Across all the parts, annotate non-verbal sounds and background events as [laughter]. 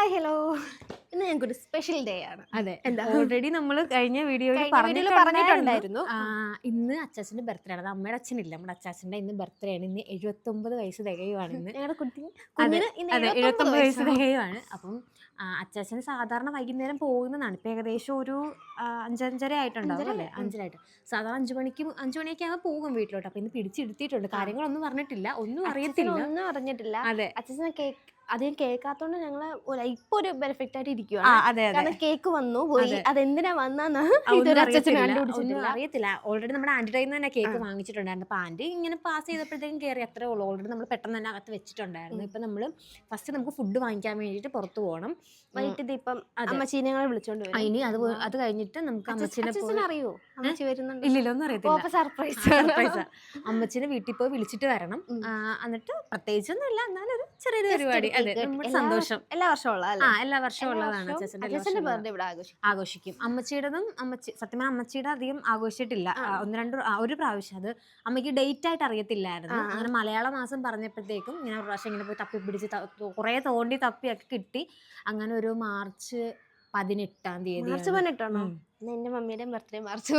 Hi hello ഇന്ന് ഞങ്ങൾക്കൊരു special day ആണ്. അതെ. എന്താ? ഓൾറെഡി നമ്മൾ കഴിഞ്ഞ വീഡിയോയിൽ പറഞ്ഞിട്ടുണ്ടായിരുന്നു. ഇന്ന് അച്ചാച്ചന്റെ ബർത്ത്ഡേ ആണ്. അമ്മയുടെ അച്ഛനില്ല. നമ്മുടെ അച്ചാച്ചന്റെ ഇന്ന് ബർത്ത്ഡേ ആണ്. ഇന്ന് എഴുപത്തൊമ്പത് വയസ്സ് തികയുവാണ് ഇന്ന്. ഞങ്ങളുടെ കുട്ടി. അതെ കുഞ്ഞിന് ഇന്ന് അതെ 79 എഴുപത്തൊമ്പത് വയസ്സ്. തികയുവാണ്. അപ്പം അച്ചാച്ചൻ സാധാരണ വൈകുന്നേരം പോകുന്നതാണ്. ഇപ്പൊ ഏകദേശം ഒരു അഞ്ചഞ്ചര ആയിട്ടുണ്ടാവും അല്ലേ. അഞ്ചരായിട്ട് സാധാരണ അഞ്ചു മണിക്ക് അഞ്ചു മണിയൊക്കെ ആകുമ്പോൾ പോകും വീട്ടിലോട്ട്. അപ്പൊ ഇന്ന് പിടിച്ചെടുത്തിട്ടുണ്ട് കാര്യങ്ങളൊന്നും പറഞ്ഞിട്ടില്ല. ഒന്നും അറിയത്തില്ല. ഒന്നും അറിഞ്ഞിട്ടില്ല. അതെ. അച്ഛനെ കേക്ക് അധികം കേൾക്കാത്തോണ്ട് ഞങ്ങൾ ഇപ്പൊ ഒരു ബെനിഫിറ്റ് ആയിട്ട് ഇരിക്കുവാണ്. കാരണം കേക്ക് വന്നു പോയി. അതെന്തിനാ വന്നാന്ന് അറിയത്തില്ല. ഓൾറെഡി നമ്മുടെ ആന്റി കയ്യിൽ നിന്ന് തന്നെ കേക്ക്. വാങ്ങിച്ചിട്ടുണ്ടായിരുന്നു. അപ്പൊ ആന്റി ഇങ്ങനെ പാസ് ചെയ്തപ്പോഴത്തേക്കും കയറി അത്രേ ഉള്ളൂ. ഓൾറെഡി നമ്മൾ പെട്ടെന്ന് തന്നെ അകത്ത് വെച്ചിട്ടുണ്ടായിരുന്നു. ഇപ്പൊ നമ്മൾ ഫസ്റ്റ് നമുക്ക് ഫുഡ് വാങ്ങിക്കാൻ വേണ്ടിയിട്ട് പുറത്തു പോകണം. വൈകിട്ട് ഇപ്പം അമ്മച്ചീനെ വിളിച്ചോണ്ട് അതിന് ഇനി അത് അത് കഴിഞ്ഞിട്ട് നമുക്ക് അമ്മച്ചിനെ അറിയോ? അമ്മച്ചി വരുന്നുണ്ട്? ഇല്ലില്ല ഒന്നും അറിയത്തില്ല. സർപ്രൈസ് സർപ്രൈസ് അമ്മച്ചിനെ വീട്ടിൽ പോയി വിളിച്ചിട്ട് വരണം. എന്നിട്ട് പ്രത്യേകിച്ചൊന്നും ഇല്ല എന്നാലും ഒരു ചെറിയൊരു പരിപാടി. അതെ നമ്മുടെ സന്തോഷം. എല്ലാ വർഷവും ആ എല്ലാ വർഷവും ഉള്ളതാണ് ബർത്ത്ഡേ ഇവിടെ ആഘോഷിക്കും. ആഘോഷിക്കും. അമ്മച്ചിയുടേതും അമ്മച്ചി സത്യം അമ്മച്ചിയുടെ അധികം ആഘോഷിച്ചിട്ടില്ല. ഒന്ന് രണ്ട് ഒരു പ്രാവശ്യം. അത് അമ്മയ്ക്ക് ഡേറ്റ് ആയിട്ട് അറിയത്തില്ലായിരുന്നു. അങ്ങനെ മലയാള മാസം പറഞ്ഞപ്പോഴത്തേക്കും ഇങ്ങനെ ഒരു പ്രാവശ്യം ഇങ്ങനെ പോയി തപ്പി പിടിച്ച് കുറേ തോണ്ടി തപ്പിയൊക്കെ കിട്ടി. അങ്ങനെ ഒരു മാർച്ച് പതിനെട്ടാം തീയതി മാർച്ച് പതിനെട്ടാണോ? എന്റെ മമ്മിയുടെ ബർത്ത്ഡേ മാർച്ച്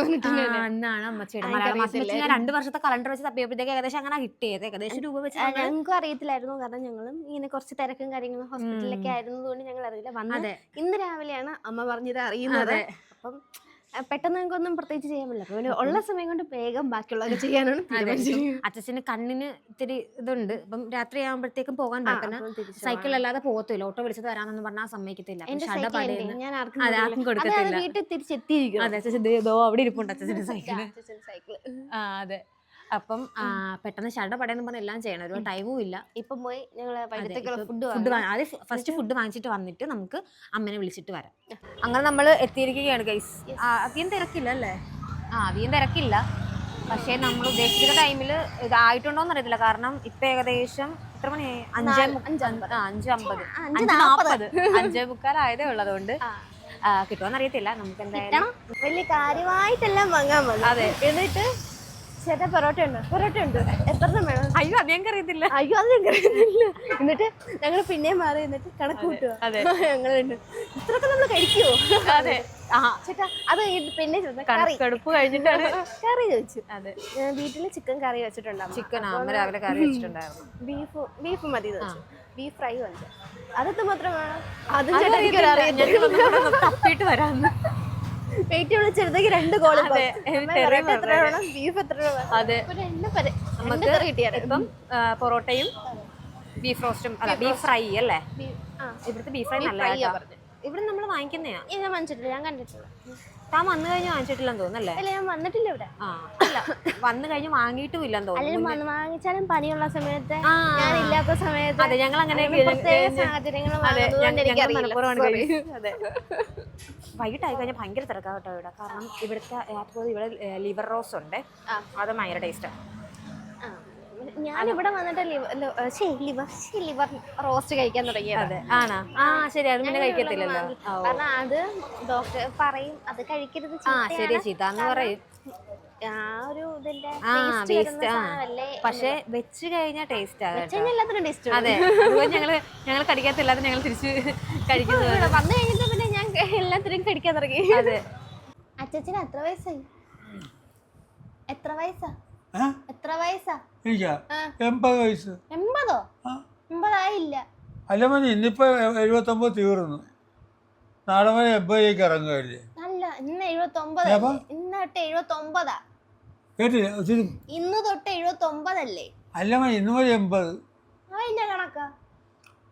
അന്നാണ് അമ്മച്ചിയുടെ മലയാള മാസം. ഞാൻ രണ്ട് വർഷത്തെ കലണ്ടർ വെച്ച് തപ്പിയപ്പോഴത്തേക്ക് ഏകദേശം അങ്ങനെ കിട്ടിയത്. ഏകദേശം രൂപ വെച്ച് ഞങ്ങൾക്കും അറിയത്തില്ലായിരുന്നു. കാരണം ഞങ്ങളും ഇങ്ങനെ കുറച്ച് തിരക്കും കാര്യങ്ങളും ഹോസ്പിറ്റലിലൊക്കെ ആയിരുന്നു ആയിരുന്നതുകൊണ്ട് ഞങ്ങൾ അറിയില്ല. വന്നത് ഇന്ന് രാവിലെയാണ് അമ്മ പറഞ്ഞത് അറിയുന്നത്. അപ്പം പെട്ടെന്ന് ഞങ്ങൾക്കൊന്നും പ്രത്യേകിച്ച് ചെയ്യാൻ പറ്റില്ല. അപ്പൊ പിന്നെ ഉള്ള സമയം കൊണ്ട് വേഗം ബാക്കിയുള്ളതൊക്കെ ചെയ്യാനാണ് തീരുമാനിച്ചിരിക്കുന്നത്. അച്ഛന് കണ്ണിന് ഇത്തിരി ഇതുണ്ട്. അപ്പം രാത്രി ആകുമ്പോഴത്തേക്കും പോകാൻ പറ്റുന്ന സൈക്കിൾ അല്ലാതെ പോകത്തില്ല. ഓട്ടോ വിളിച്ചത് വരാമെന്ന് പറഞ്ഞാൽ സമ്മതിക്കത്തില്ല. ഞാൻ ആർക്കും കൊടുക്കത്തില്ല. വീട്ടിൽ തിരിച്ചെത്തിയിരിക്കും അതെ അച്ഛൻ അവിടെ ഇരിപ്പുണ്ട് അച്ഛന്റെ സൈക്കിൾ ആ അതെ. അപ്പം പെട്ടെന്ന് ഷട പടയെന്ന് പറഞ്ഞ് എല്ലാം ചെയ്യണം. ഒരു ടൈമും ഇല്ല. ഇപ്പം പോയി അതെ, ഫുഡ് ആദ്യം ഫസ്റ്റ് ഫുഡ് വാങ്ങിച്ചിട്ട് വന്നിട്ട് നമുക്ക് അമ്മനെ വിളിച്ചിട്ട് വരാം. അങ്ങനെ നമ്മൾ എത്തിയിരിക്കുകയാണ് ഗൈസ് അധികം തിരക്കില്ല അല്ലേ ആ അധികം തിരക്കില്ല. പക്ഷേ നമ്മൾ ഉദ്ദേശിക്കുന്ന ടൈമിൽ ഇതായിട്ടുണ്ടോന്ന് അറിയത്തില്ല. കാരണം ഇപ്പൊ ഏകദേശം എത്ര മണി? അഞ്ചേ അഞ്ച് അമ്പത്. അഞ്ച് നാൽപ്പത് അഞ്ചേ മുക്കാലായതേ ഉള്ളതുകൊണ്ട്. ആ. കിട്ടുമെന്ന് അറിയത്തില്ല. നമുക്ക് എന്തായാലും വലിയ കാര്യമായിട്ടെല്ലാം വാങ്ങാൻ അതെ. എന്നിട്ട് ചേട്ടാ പൊറോട്ട ഉണ്ട്? പൊറോട്ട ഉണ്ട്? എത്ര വേണം? അയ്യോ അത് ഞങ്ങൾക്ക് അറിയത്തില്ല അയ്യോ അത് ഞങ്ങൾ അറിയുന്നില്ല. എന്നിട്ട് ഞങ്ങൾ പിന്നെയും മാറി എന്നിട്ട് കണക്ക് കൂട്ടുക. [laughs] ഞങ്ങളുണ്ട് ഇത്രയൊക്കെ നമ്മൾ കഴിക്കുവോ? അതെ. ചേട്ടാ അത് പിന്നെ കടുപ്പ് കഴിഞ്ഞിട്ടാണ്. കറി ചോദിച്ചു. അതെ. വീട്ടിൽ ചിക്കൻ കറി വെച്ചിട്ടുണ്ടാവും ചിക്കൻ രാവിലെ കറി വെച്ചിട്ടുണ്ടായിരുന്നു. ബീഫ് ബീഫ് മതി എന്ന് ബീഫ് ഫ്രൈ വെച്ചു അതെത്ര മാത്രം വേണം അതും അറിയത്തില്ല. അറിയത്തില്ല. ഞങ്ങൾ തപ്പിയിട്ട് വരാന്ന് വെയിറ്റ് വിളിച്ചെടുത്തേക്ക് രണ്ട് കോളി ബീഫ് എത്ര അതെ. ഇപ്പം പൊറോട്ടയും ബീഫ് റോസ്റ്റും ബീഫ് ഫ്രൈ അല്ലേ ഇവിടുത്തെ ബീഫ് ഫ്രൈ Beef ഇവിടെ നമ്മൾ വാങ്ങിക്കുന്നയാ ഞാൻ വാങ്ങിച്ചിട്ടില്ല ഞാൻ കണ്ടിട്ടില്ല താൻ വന്നു കഴിഞ്ഞ് വാങ്ങിച്ചിട്ടില്ലെന്ന് തോന്നുന്നല്ലേ അല്ല ഞാൻ വന്നിട്ടില്ല ഇവിടെ ആ അല്ല വന്നു കഴിഞ്ഞ് വാങ്ങിയിട്ടും ഇല്ലെന്ന് അല്ലെങ്കിൽ തോന്നുന്നു വന്ന് വാങ്ങിച്ചാലും പനിയുള്ള സമയത്ത് ആ. ഞാൻ ഇല്ലാത്ത സമയത്ത് അതെ ഞങ്ങൾ അങ്ങനെ അങ്ങനെ പ്രത്യേക സാഹചര്യങ്ങൾ അതെ വന്നതുകൊണ്ട് ഞങ്ങൾ എനിക്കറിയില്ല. മനഃപൂർവമാണ് കഴിച്ചത്. അതെ വൈകിട്ടായി കഴിഞ്ഞാൽ ഭയങ്കര തിരക്കാ കേട്ടോ ഇവിടെ കാരണം ഇവിടുത്തെ അതുപോലെ ഇവിടെ ലിവർ റോസ് ഉണ്ട് ആ. അത് ഭയങ്കര ടേസ്റ്റാണ്. ഞാൻ ഇവിടെ വന്നിട്ട് ലിവർ ലിവർ റോസ്റ്റ് കഴിക്കാൻ തുടങ്ങിയത്. ആണോ? ആ ശരി. അത് പിന്നെ കഴിക്കത്തില്ലല്ലോ. കാരണം അത് ഡോക്ടർ പറയും അത് കഴിക്കരുത് ആ ശരി പറയും. വേസ്റ്റ് ആ സാധനമല്ലേ പക്ഷെ വെച്ച് കഴിഞ്ഞാൽ ടേസ്റ്റ് അതെ. അതുകൊണ്ട് ഞങ്ങൾ ഞങ്ങൾ കടിക്കാത്തില്ലാതെ ഞങ്ങൾ തിരിച്ച് കഴിക്കുന്നത് വന്നു കഴിഞ്ഞിട്ട് പിന്നെ ഞാൻ എല്ലാത്തിനും കഴിക്കാൻ തുടങ്ങി. അതെ. അച്ഛന് എത്ര വയസ്സായി? എത്ര വയസ്സാ? എത്ര വയസ്സാ? എനിക്കാ ആ. എൺപത് വയസ്സ്. എൺപതോ? ആ. എൺപതായില്ല. അല്ല മതി ഇന്നിപ്പോൾ എഴുപത്തൊമ്പത് തീർന്നു. നാളെ വരെ എൺപതിലേക്ക് ഇറങ്ങുകയല്ലേ? അല്ല ഇന്ന് തൊട്ട് എഴുപത്തി കേട്ടില്ല? ഒത്തിരി ഇന്ന് തൊട്ട് അല്ല മതി ഇന്ന് വരെ എൺപത്. അതിന്റെ കണക്കാ?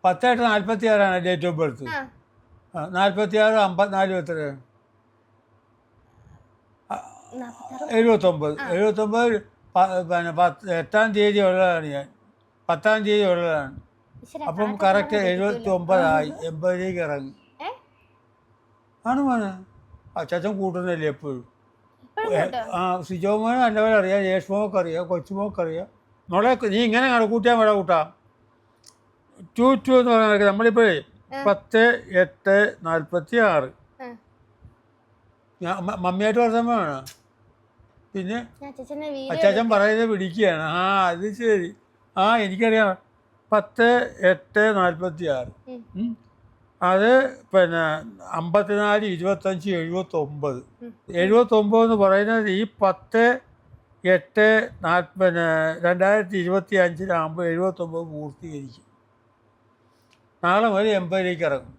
പത്തായിട്ട് നാൽപ്പത്തി ആറാണ് ഡേറ്റ് ഓഫ് ബർത്ത് ആ നാൽപ്പത്തി ആറ് അമ്പത്തിനാലും എത്രയാണ്. എഴുപത്തൊമ്പത്. എഴുപത്തൊമ്പത് പിന്നെ പത്ത് എട്ടാം തീയതി ഉള്ളതാണ് ഞാൻ. പത്താം തീയതി ഉള്ളതാണ്. അപ്പം കറക്റ്റ് എഴുപത്തി ഒമ്പതായി എൺപതിലേക്ക് ഇറങ്ങി? ആണ് മോനെ. അച്ചാച്ചൻ കൂട്ടുന്നല്ലേ എപ്പോഴും? ആ ഏ, മോനെ നല്ലപോലെ അറിയാം ജേഷ്മോക്ക് അറിയാം കൊച്ചുമോക്ക് അറിയാം മോളെ നീ ഇങ്ങനെ കണക്കൂട്ടിയാൽ വേണം കൂട്ടാം. ടു ടു എന്ന് പറഞ്ഞാൽ നമ്മളിപ്പോഴേ പത്ത് എട്ട് നാൽപ്പത്തി ആറ്. ഞാൻ മമ്മിയായിട്ട് പറഞ്ഞ വർത്തമാനാണ് പിന്നെ അച്ചാച്ചൻ പറയുന്നത് പിടിക്കുകയാണ്. ആ അത് ശരി. ആ എനിക്കറിയാം. പത്ത് എട്ട് നാൽപ്പത്തി ആറ്. അത് പിന്നെ അമ്പത്തിനാല് ഇരുപത്തഞ്ച് എഴുപത്തൊമ്പത്. എഴുപത്തൊമ്പത് എന്ന് പറയുന്നത് ഈ പത്ത് എട്ട് നാല് പിന്നെ രണ്ടായിരത്തി ഇരുപത്തി അഞ്ചിലാകുമ്പോൾ എഴുപത്തൊമ്പത് പൂർത്തീകരിക്കും. നാളെ മുതൽ എൺപതിലേക്ക് ഇറങ്ങും.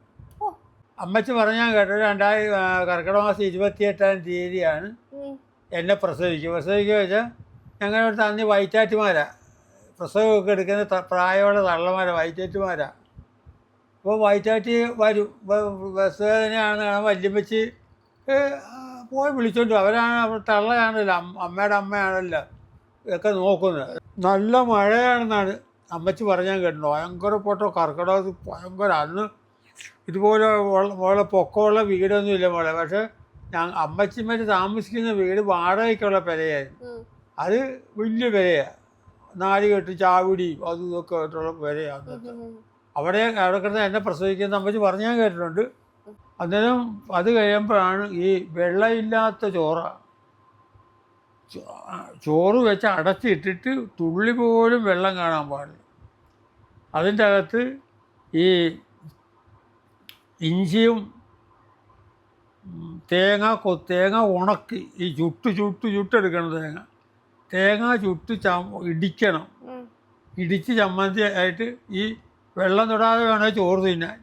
അമ്മച്ചി പറഞ്ഞാൽ കേട്ടത് രണ്ടായിരം കർക്കിടക മാസം ഇരുപത്തിയെട്ടാം തീയതിയാണ്. എന്നെ പ്രസവിക്കുക പ്രസവിക്കുക വെച്ചാൽ ഞങ്ങളുടെ അടുത്ത് അന്ന് വൈറ്റാറ്റുമാരാ. പ്രസവമൊക്കെ എടുക്കുന്ന പ്രായമുള്ള തള്ളമാരാണ് വൈറ്റാറ്റുമാരാണ് അപ്പോൾ വൈറ്റാറ്റി വരും. ബസ് വേദനയാണ് വല്യമ്മച്ചി പോയി വിളിച്ചോണ്ട് വരും. അവരാണ് അവർ തള്ളയാണല്ലോ അമ്മ- അമ്മയുടെ അമ്മയാണല്ലോ ഇതൊക്കെ നോക്കുന്നത്. നല്ല മഴയാണെന്നാണ് അമ്മച്ചി പറഞ്ഞാൽ കേട്ടോ ഭയങ്കര പൊട്ടോ കർക്കിടകത്ത് ഭയങ്കര. അന്ന് ഇതുപോലെ ഉള്ള- പൊക്കമുള്ള വീടൊന്നുമില്ല മോളെ. പക്ഷേ ഞാൻ അമ്മച്ചിമാർ താമസിക്കുന്ന വീട് വാടകയ്ക്കുള്ള പെരയായിരുന്നു. അത് വലിയ പെരയാണ് നാല് കെട്ട് ചാവിടി അതും ഇതൊക്കെ ആയിട്ടുള്ള പെരയാണ് അവിടെ അവിടെ കിടന്ന് എന്നെ പ്രസവിക്കുന്ന അമ്മച്ചി പറഞ്ഞു ഞാൻ കേട്ടിട്ടുണ്ട്. അന്നേരം അത് കഴിയുമ്പോഴാണ് ഈ വെള്ളമില്ലാത്ത ചോറ ചോറ് വെച്ച് അടച്ചിട്ടിട്ട് തുള്ളി പോലും വെള്ളം കാണാൻ പാടില്ല. അതിന്റെ അകത്ത് ഈ ഇഞ്ചിയും തേങ്ങ കൊ തേങ്ങ ഉണക്കി ഈ ചുട്ട് ചുട്ട് ചുട്ടെടുക്കണം തേങ്ങ. തേങ്ങ ചുട്ട് ചമ്മ ഇടിക്കണം. ഇടിച്ച് ചമ്മന്തി ആയിട്ട് ഈ വെള്ളം തൊടാതെ വേണേൽ ചോറ് തിന്നാൻ.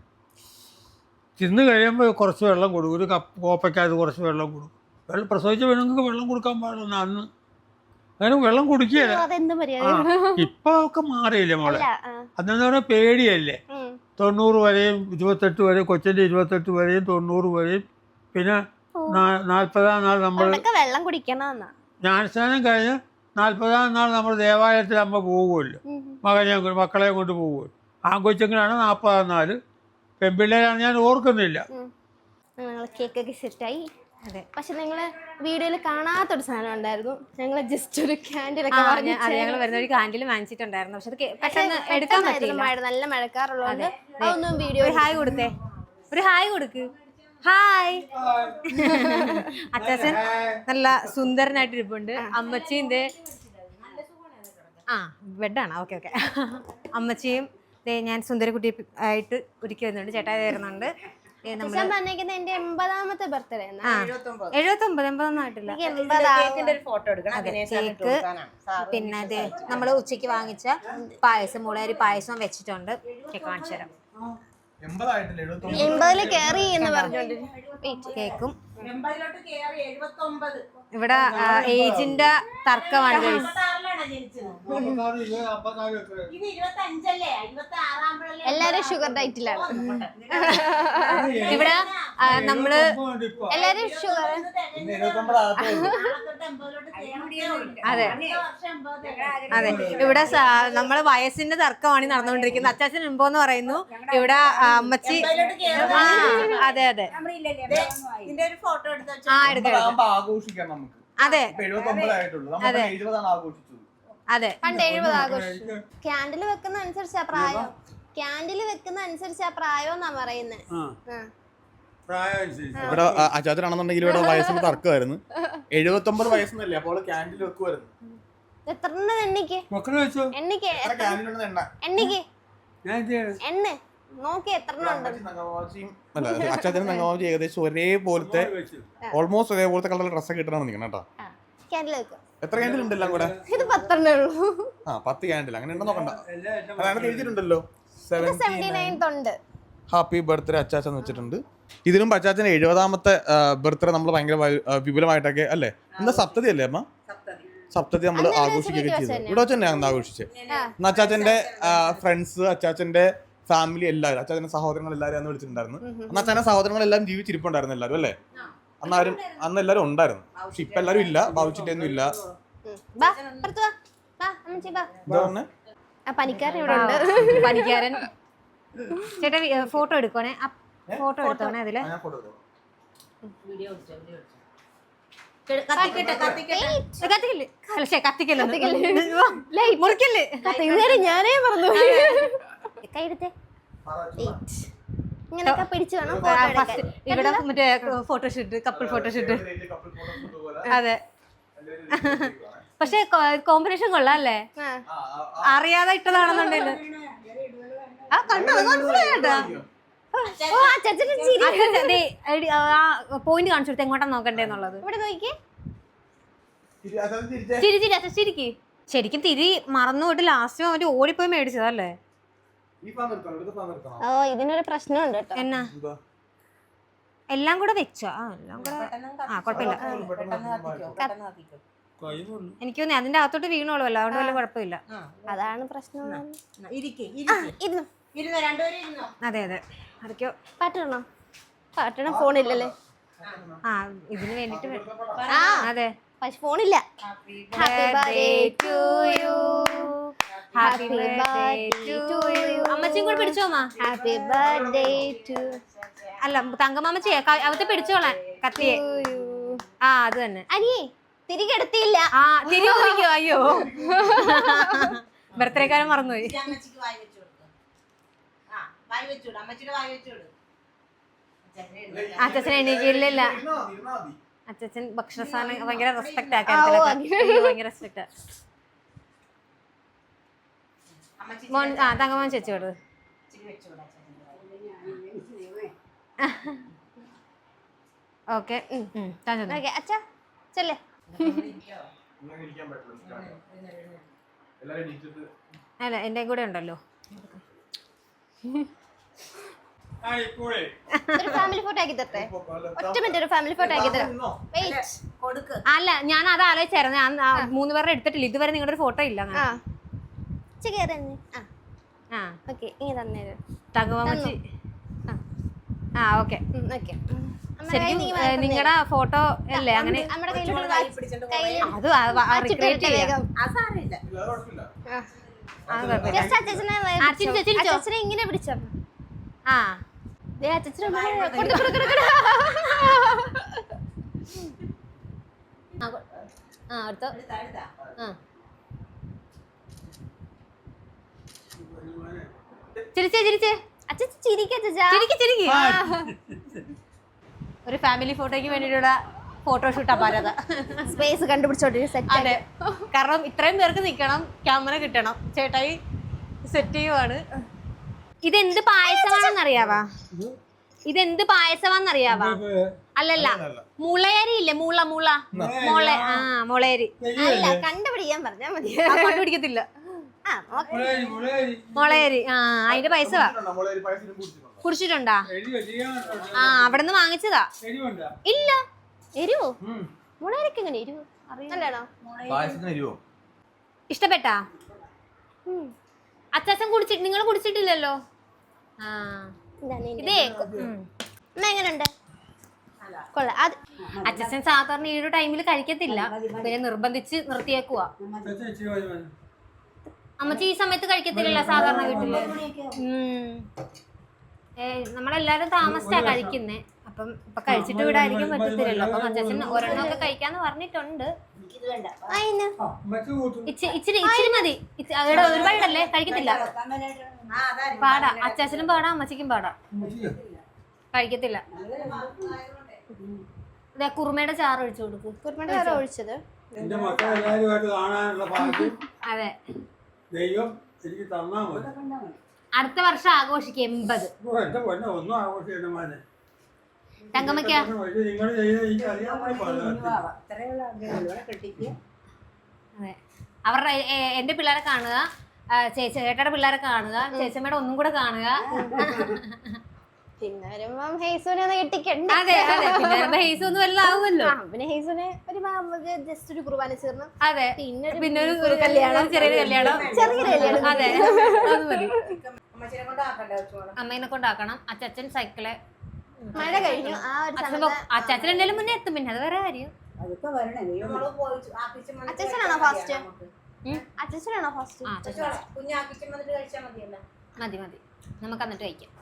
തിന്ന് കഴിയുമ്പോൾ കുറച്ച് വെള്ളം കൊടുക്കും. ഒരു കപ്പ് കോപ്പയ്ക്കകത്ത് കുറച്ച് വെള്ളം കൊടുക്കും. വെള്ളം പ്രസവിച്ച പെണ്ണുങ്ങൾക്ക് വെള്ളം കൊടുക്കാൻ പാടില്ല അന്ന്. അങ്ങനെ വെള്ളം കുടിക്കുകയല്ല. ഇപ്പൊ ഒക്കെ മാറിയില്ലേ മോളെ. അന്നെന്ന് പറഞ്ഞാൽ പേടിയല്ലേ. തൊണ്ണൂറ് വരെയും ഇരുപത്തെട്ട് വരെയും കൊച്ചിന്റെ ഇരുപത്തെട്ട് വരെയും തൊണ്ണൂറ് വരെയും പിന്നെ നാൽപ്പതാം നാൾ നമ്മൾ വെള്ളം കുടിക്കണമെന്നാ ജ്ഞാനസ്നാനം കഴിഞ്ഞ് നാൽപ്പതാം നാൾ നമ്മൾ ദേവാലയത്തിൽ അമ്മ പോകുമല്ലോ. മകനെ മക്കളെ കൊണ്ട് പോകുമല്ലോ ആൺകൊച്ചുങ്ങളാണ് നാൽപ്പതാം നാല്. പെൺപിള്ളേരാണ് ഞാൻ ഓർക്കുന്നില്ല. ഞങ്ങൾ കേക്കൊക്കെ സെറ്റായി. അതെ. പക്ഷെ നിങ്ങൾ വീഡിയോയിൽ കാണാത്തൊരു സാധനം ഉണ്ടായിരുന്നു. ഞങ്ങൾ ജസ്റ്റ് ഒരു ക്യാൻഡിലൊക്കെ ഞങ്ങൾ വരുന്ന ഒരു കാൻഡിൽ വാങ്ങിച്ചിട്ടുണ്ടായിരുന്നു. പക്ഷെ അത് പെട്ടെന്ന് എടുക്കാൻ പറ്റില്ല മഴ നല്ല മഴക്കാറുള്ളതുകൊണ്ട് അതൊന്നും വീഡിയോ ഒരു ഹായ് കൊടുത്തേ. ഒരു ഹായ് കൊടുക്ക്. ഹായ്. അച്ചാച്ചൻ നല്ല സുന്ദരനായിട്ട് ഇരിപ്പുണ്ട് അമ്മച്ചിന്റെ ആ ബെഡാണ്. Okay okay. അമ്മച്ചിയും ദേ ഞാൻ സുന്ദരക്കുട്ടി ആയിട്ട് ഒരുക്കി വരുന്നുണ്ട്. ചേട്ടായി വരുന്നുണ്ട് എന്റെ എൺപതാമത്തെ ബർത്ത്ഡേ കേക്ക് പിന്നെ അതെ നമ്മൾ ഉച്ചയ്ക്ക് വാങ്ങിച്ച പായസം മുളകരി പായസം വെച്ചിട്ടുണ്ട്. കേക്ക് കാണിച്ചു തരാം. എൺപതിൽ കേറി എന്ന് പറഞ്ഞോണ്ട് കേക്കും. എൺപതിലോട്ട് കയറി എഴുപത്തൊമ്പത്. ഇവിടെ ഏജിന്റെ തർക്കമാണ് എല്ലാരും ഷുഗർ ഡയറ്റിലാണ്. ഇവിടെ നമ്മൾ എല്ലാരും ഷുഗർ. അതെ. അതെ. ഇവിടെ നമ്മൾ വയസ്സിന്റെ തർക്കമാണ് നടന്നുകൊണ്ടിരിക്കുന്നത്. അച്ചാച്ചൻ എന്ന് പറയുന്നു. ഇവിടെ അമ്മച്ചി ആ അതെ അതെ. ദേ, ഇതിന്റെ ഒരു ഫോട്ടോ എടുത്ത് വെച്ചോ. ആ എടുക്കാം അതെ. ആഘോഷിച്ചത്. അതെ. പണ്ട് എഴുപത് ആഘോഷിച്ചു. ക്യാൻഡിൽ വെക്കുന്ന അനുസരിച്ചാ പ്രായം. ക്യാൻഡിൽ വെക്കുന്ന അനുസരിച്ചാ പ്രായം എന്നാ പറയുന്നത് ആ. പ്രായം അനുസരിച്ച്. ഇവിടെ അച്ചാത്തനാണെന്നുണ്ടെങ്കിൽ ഇവിടെ വയസ്സിന് തർക്കമായിരുന്നു. എഴുപത്തൊമ്പത് വയസ്സെന്നല്ലേ അപ്പോൾ ക്യാൻഡിൽ വെക്കുമായിരുന്നു എത്ര എണ്ണിക്ക്? എണ്ണിക്ക് വെച്ചോ? എണ്ണിക്ക്? എണ്ണ്. നോക്കി എത്ര അച്ചാച്ചനും തങ്കവാച്ചി ഏകദേശം ഒരേപോലത്തെ ഓൾമോസ്റ്റ് ഒരേപോലത്തെ കളർ ഡ്രസ്സൊക്കെ ഇട്ടാണ് നിൽക്കണം കേട്ടോ. എത്ര ക്യാൻഡിൽ ഉണ്ട് എല്ലാം കൂടെ? ഇത് പത്തെണ്ണേ ഉള്ളൂ. ആ പത്ത് ക്യാൻഡിൽ അങ്ങനെ ഉണ്ടോ നോക്കണ്ട. അതാണ് എഴുതിയിട്ടുണ്ടല്ലോ. ഹാപ്പി ബർത്ത്ഡേ അച്ചാച്ചൻ വെച്ചിട്ടുണ്ട്. ഇതിനും അച്ചാച്ചന് എഴുപതാമത്തെ ബർത്ത്ഡേ നമ്മൾ ഭയങ്കര വിപുലമായിട്ടൊക്കെ അല്ലേ? എന്താ സപ്തതി അല്ലേ അമ്മ? സപ്തതി നമ്മൾ ആഘോഷിക്കുകയൊക്കെ ചെയ്തു. ഇവിടെ വെച്ച് തന്നെയാണ് ആഘോഷിച്ചത് അച്ചാച്ചന്റെ ഫ്രണ്ട്സ് അച്ചാച്ചന്റെ ഫാമിലി എല്ലാവരും അച്ഛനെ സഹോദരങ്ങൾ എല്ലാവരും അന്ന് വിളിച്ചിട്ടുണ്ടായിരുന്നു. അന്ന് അച്ഛനെ സഹോദരങ്ങൾ എല്ലാം ജീവിച്ചിരിപ്പുണ്ടായിരുന്നു എല്ലാവരും അല്ലേ? അന്ന് ആരും അന്ന് എല്ലാവരും ഉണ്ടായിരുന്നു. പക്ഷെ ഇപ്പൊ എല്ലാവരും ഇല്ല ബാബുച്ചിന്റെ ഒന്നും ഇല്ല. പനിക്കാരൻ ഇവിടെ ഉണ്ട്. പണിക്കാരൻ ചേട്ടാ ഫോട്ടോ എടുക്കണേ ഫോട്ടോ എടുത്തോണേ അതിൽ. കത്തിക്കല്ലേ. കത്തിക്കല്ലേ. മുറിക്കല്ലേ. Light. ഞാനേ പറഞ്ഞു കൈ എടുത്തേ. ഇങ്ങനെയൊക്കെ പിടിച്ചു വേണം ഫോട്ടോ ഫസ്റ്റ് ഇവിടെ മറ്റേ ഫോട്ടോഷൂട്ട് കപ്പിൾ ഫോട്ടോഷൂട്ട് അതെ. പക്ഷെ കോമ്പിനേഷൻ കൊള്ളാം അല്ലേ. അറിയാതെ ഇട്ടതാണെന്നുണ്ടെങ്കിൽ ആ കണ്ടു? അത് മനസ്സിലായി കേട്ടോ. ഓ അച്ചാച്ചന്റെ പോയിന്റ് കാണിച്ചു കൊടുത്ത് എങ്ങോട്ടാ നോക്കണ്ടേ എന്നുള്ളത്? ഇവിടെ നോക്കിയേ ചിരി ചിരി ശരിക്കും തിരി മറന്നു പോയിട്ട് ലാസ്റ്റ് അവർ ഓടിപ്പോയി മേടിച്ചതല്ലേ? ഓ ഇതിനൊരു പ്രശ്നമുണ്ട് കേട്ടോ. എന്നാ? എല്ലാം കൂടെ വെച്ചോ? ആ എല്ലാം കൂടെ ആ കുഴപ്പമില്ല. എനിക്ക് തോന്നി അതിന്റെ അകത്തോട്ട് വീണോളുമല്ലോ അതുകൊണ്ട് വല്ല കുഴപ്പമില്ല. അതാണ് പ്രശ്നം. ഇരിക്കെ ഇരുന്നു. ഇരുന്നോ രണ്ടുപേരും ഇരുന്നോ? അതെ അതെ. അതൊക്കെയോ പാട്ടിടണോ? പാട്ടിടണം. ഫോണില്ലല്ലേ? ആ ഇതിന് വേണ്ടിട്ട് ആ. അതെ. പക്ഷെ ഫോണില്ല. Happy birthday to you happy birthday to you അമ്മച്ചിയും കൂടെ പിടിച്ചോ അമ്മ? ഹാപ്പി ബർത്ത്ഡേ ടു അല്ല തങ്കമാമച്ചിയെ അവത്തെ പിടിച്ചോളാൻ കത്തിയെ. ആ അത് തന്നെ. അനിയേ തിരികെ എടുത്തില്ല. ആ തിരികെ കുറിക്കോ അയ്യോ. ബർത്ത്ഡേക്കാരൻ മറന്നുപോയി. ഇത് അമ്മച്ചിക്ക് വായി വെച്ചു കൊടുക്ക്. ആ വായി വെച്ചു വിട് അമ്മച്ചിയുടെ വായി വെച്ചു വിട് അച്ഛനെ എടുത്ത് അച്ഛൻ എണീക്കില്ല. അച്ഛൻ ഭക്ഷണ സാധനം ഭയങ്കര റെസ്പെക്ട് ആക്കാൻ ഭയങ്കര റെസ്പെക്ട് മോൻ ആ തങ്കമാൻ ചേച്ചി കൊടു ഓക്കെ ഓക്കെ അച്ഛാ ചെല്ലേ. അല്ല എന്റെ കൂടെ ഉണ്ടല്ലോ. ഒരു ഫാമിലി ഫോട്ടോ ആക്കി തരട്ടെ. ഒറ്റ മിനിറ്റ് ഒരു ഫാമിലി ഫോട്ടോ ആക്കി തരാം. വെയിറ്റ് കൊടുക്ക്. അല്ല ഞാൻ അത് ആലോചിച്ചായിരുന്നു. ഞാൻ മൂന്ന് പേരുടെ എടുത്തിട്ടില്ല. ഇതുവരെ നിങ്ങളുടെ ഒരു ഫോട്ടോ ഇല്ല കയറി തന്നെ. ആ. ആ. ഓക്കെ ഇങ്ങനെ തന്നെ തങ്കമാമച്ചി ആ. ഓക്കെ. ഓക്കെ. ശരിക്കും നിങ്ങളുടെ ഫോട്ടോ അല്ലേ അങ്ങനെ അത് അച്ഛനെ ഇങ്ങനെ പിടിച്ചോ. ആ. ആ, അടുത്ത ആ. ചിരിച്ചേ ചിരിച്ചേ. അച്ഛൻ ചിരിക്ക അച്ഛാ ചിരിക്ക് ചിരിക്ക്. ഒരു ഫാമിലി ഫോട്ടോയ്ക്ക് വേണ്ടിയിട്ടുള്ള ഫോട്ടോഷൂട്ടാ അപാരത സ്പേസ് കണ്ടുപിടിച്ചോട്ടെ സെറ്റ് അതെ. കാരണം ഇത്രയും പേർക്ക് നിൽക്കണം ക്യാമറ കിട്ടണം. ചേട്ടായി സെറ്റ് ചെയ്യുവാണ്. ഇതെന്ത് പായസമാണെന്നറിയാവാ? ഇതെന്ത് പായസമാണെന്നറിയാവാ? അല്ലല്ല. മുളയരി ഇല്ലേ? മുള മുള. മുള ആ. മുളയരി. അല്ല കണ്ടുപിടിക്കാൻ പറഞ്ഞാ മതി. ആ കണ്ടുപിടിക്കത്തില്ല. മുളയരി, ആ അതിന്റെ പൈസ വാ. കുടിച്ചിട്ടുണ്ടോ? ആ അവിടെ നിന്ന് വാങ്ങിച്ചതാ ഇല്ല. എരിവോ? മുളയരക്ക് എങ്ങനെ എരിവോ? ഇഷ്ടപ്പെട്ടാ? അച്ചാച്ചൻ കുടിച്ചിട്ട് നിങ്ങൾ കുടിച്ചിട്ടില്ലല്ലോ? ആ. ഇതേ എങ്ങനെയുണ്ട് കൊള്ളാം. അത് അച്ഛൻ സാധാരണ ഈ ഒരു ടൈമിൽ കഴിക്കത്തില്ല. പിന്നെ നിർബന്ധിച്ച് നിർത്തിയേക്കുവാ ചേച്ചി ഇച്ചിരി മതി, മതി. അമ്മച്ചി ഈ സമയത്ത് കഴിക്കത്തില്ല സാധാരണ വീട്ടിൽ. നമ്മളെല്ലാരും താമസിച്ചാ കഴിക്കുന്നേ. അപ്പം ഇപ്പൊ കഴിച്ചിട്ട് വിടായിരിക്കും പറ്റത്തില്ലല്ലോ. അപ്പൊ അച്ഛൻ ഒരെണ്ണമൊക്കെ കഴിക്കാന്ന് പറഞ്ഞിട്ടുണ്ട്. ഇച്ചിരി ഇച്ചിരി മതി. ഇച്ചി- അവിടെ ഒരുപാടല്ലേ കഴിക്കത്തില്ല. പാടാ. അച്ചാച്ചനും പാടാ അമ്മച്ചിക്കും പാടാ. കഴിക്കത്തില്ല. കുറുമയുടെ ചാറ് ഒഴിച്ചു കൊടുക്കും. കുറുമയുടെ ചാറ് ഒഴിച്ചത്. അതെ. ദൈവം എനിക്ക് തന്നാ മതി. അടുത്ത വർഷം ആഘോഷിക്കും എൺപത്. ഓ, എന്റെ പൊന്നെ ഒന്നും ആഘോഷിക്കണ്ട മോനെ. തങ്കമ്മയ്ക്ക. നിങ്ങൾ ചെയ്ത എനിക്ക് അറിയാൻ പാടില്ല അതെ. അവരുടെ എ- എന്റെ പിള്ളേരെ കാണുക. ആ, ചേ- ചേട്ടയുടെ പിള്ളേരെ കാണുക. ചേച്ചമ്മയുടെ ഒന്നും കൂടെ കാണുക. പിന്നെ വരുമ്പം ഹെയ്സുനെ ഒന്ന് കെട്ടിക്കണ്ടേ അതെ അതെ. പിന്നെ വരുമ്പോ ഹെയ്സ് ഒന്നും വലുതാവുമല്ലോ ആ, പിന്നെ ഹെയ്സുനെ ഒരു ജസ്റ്റ് ഒരു കുർബാന ചേർന്ന് അതെ. പിന്നെ ഒരു പിന്നെ ഒരു ഒരു കല്യാണം. ചെറിയൊരു കല്യാണം. ചെറിയൊരു കല്യാണം. അതെ. അത്. മതി. അമ്മച്ചിനെ കൊണ്ട് ആക്കണ്ടേ അമ്മേനെ കൊണ്ടാക്കണം അച്ചൻ സൈക്കിൾ. മഴ കഴിഞ്ഞു. ആ ഒരു അച്ഛൻ സമയത്ത് അച്ചാച്ചൻ എന്തായാലും മുന്നേ എത്തും. പിന്നെ അത് വേറെ കാര്യം. നമ്മൾ പോയി ആക്കിച്ചും വന്നിട്ട് അച്ഛച്ചനാണോ കഴിച്ചാൽ ഫസ്റ്റ്? മതി നമുക്ക്. അച്ഛനാണോ ഫസ്റ്റ്? ആ അച്ചാച്ചൻ കൊച്ചുമോളെ, കുഞ്ഞ് ആക്കിച്ചും വന്നിട്ട് കഴിച്ചാൽ മതിയല്ലോ? മതി മതി. നമുക്ക് എന്നിട്ട് കഴിക്കാം.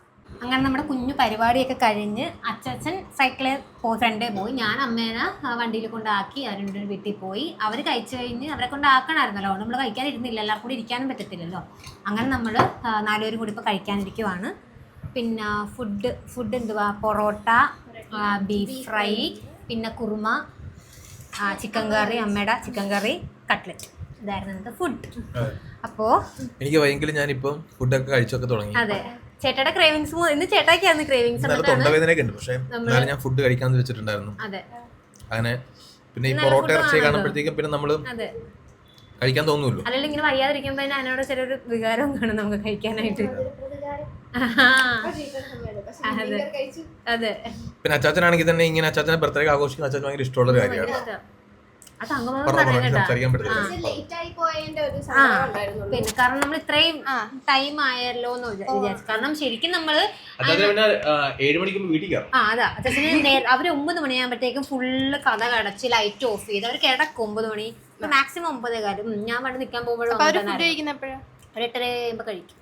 അങ്ങനെ നമ്മുടെ കുഞ്ഞു പരിപാടിയൊക്കെ കഴിഞ്ഞ് അച്ചച്ചൻ സൈക്കിളിൽ പോ ഫ്രണ്ടേ പോയി. ഞാൻ അമ്മേനെ വണ്ടിയിൽ കൊണ്ടാക്കി അവരുടെ വീട്ടിൽ പോയി. അവർ കഴിച്ചു കഴിഞ്ഞ് അവരെ കൊണ്ട് ആക്കണമായിരുന്നല്ലോ നമ്മൾ കഴിക്കാനിരുന്നില്ല എല്ലാവർക്കും കൂടി ഇരിക്കാനും പറ്റത്തില്ലല്ലോ. അങ്ങനെ നമ്മൾ നാലുപേരും കൂടി ഇപ്പോൾ കഴിക്കാനിരിക്കുവാണ്. പിന്നെ ഫുഡ് ഫുഡ് എന്തുവാ? പൊറോട്ട ബീഫ് ഫ്രൈ പിന്നെ കുറുമ ചിക്കൻ കറി അമ്മയുടെ ചിക്കൻ കറി കട്ട്ലറ്റ് ഇതായിരുന്നു ഫുഡ് അപ്പോൾ എനിക്ക് ഭയങ്കര ഞാനിപ്പം ഫുഡൊക്കെ കഴിച്ചൊക്കെ തുടങ്ങി. അതെ. ചേട്ടയുടെ ക്രേവിങ്സ് ഇന്ന് ചേട്ടാക്കിയാണ് ക്രേവിങ്സ് തൊണ്ടവേദനയൊക്കെ ഉണ്ട്. പക്ഷേ എന്നാലും ഞാൻ ഫുഡ് കഴിക്കാന്ന് വെച്ചിട്ടുണ്ടായിരുന്നു. അങ്ങനെ പിന്നെ ഈ പൊറോട്ട ഇറച്ചി. കാണുമ്പോഴത്തേക്കും പിന്നെ നമ്മൾ കഴിക്കാൻ തോന്നുമല്ലോ അല്ലെങ്കിൽ ഇങ്ങനെ വയ്യാതിരിക്കുമ്പോ അതിനോട് ചെറിയൊരു വികാരം കാണും നമുക്ക് കഴിക്കാനായിട്ട്. അതെ. പിന്നെ അച്ചാച്ചനാണെങ്കിൽ തന്നെ ഇങ്ങനെ അച്ചാച്ചനെ ബർത്ത്ഡേ ആഘോഷിക്കുന്ന അച്ചാച്ചൻ ഭയങ്കര ഇഷ്ടമുള്ള കാര്യമാണ്. അത് പിന്നെ കാരണം നമ്മൾ ഇത്രയും ടൈം ആയല്ലോ എന്ന് വിചാരിച്ചു. കാരണം ശരിക്കും നമ്മൾ ആ അതാ. അച്ഛന് അവർ ഒമ്പത് മണിയാകുമ്പോഴത്തേക്കും ഫുള്ള് കഥ കടച്ച് ലൈറ്റ് ഓഫ് ചെയ്ത് അവർ കിടക്കും ഒമ്പത് മണി. മാക്സിമം ഒമ്പതേ കാര്യം ഞാൻ പണ്ട് നിൽക്കാൻ പോകുമ്പോഴും. ഒരു എട്ടര കഴിയുമ്പോ കഴിക്കും.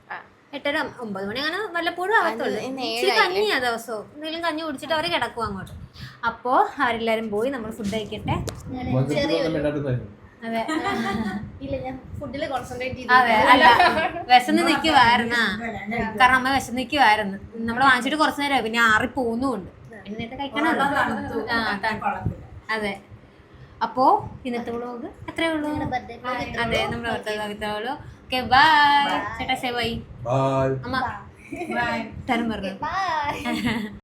എട്ടര ഒമ്പത് മണി അങ്ങനെ വല്ലപ്പോഴും ആകത്തുള്ളൂ ഇച്ചിരി കഞ്ഞിയാ ദിവസവും. എന്തെങ്കിലും കഞ്ഞി കുടിച്ചിട്ട് അവർ കിടക്കും അങ്ങോട്ട്. അപ്പോ അവരെല്ലാരും പോയി നമ്മൾ ഫുഡ് കഴിക്കട്ടെ. അതെ. അല്ല. വിശന്ന് നിൽക്കുവായിരുന്ന കാരണം അമ്മ വിശന്ന് നിൽക്കുവായിരുന്നു നമ്മൾ വാങ്ങിച്ചിട്ട് കുറച്ചു നേരം പിന്നെ ആറി പോകുന്നുമുണ്ട് എന്നിട്ട് ആ അതെ. അപ്പോ ഇന്നത്തെ വ്ളോഗ് അത്രേ ഉള്ളൂ. അതെ നമ്മുടെ ഭർത്താവ് ഉള്ളൂ ഓക്കെ ബൈ ചേട്ടാ സേ ബൈ അമ്മ. തരം പറഞ്ഞു. ബൈ [laughs]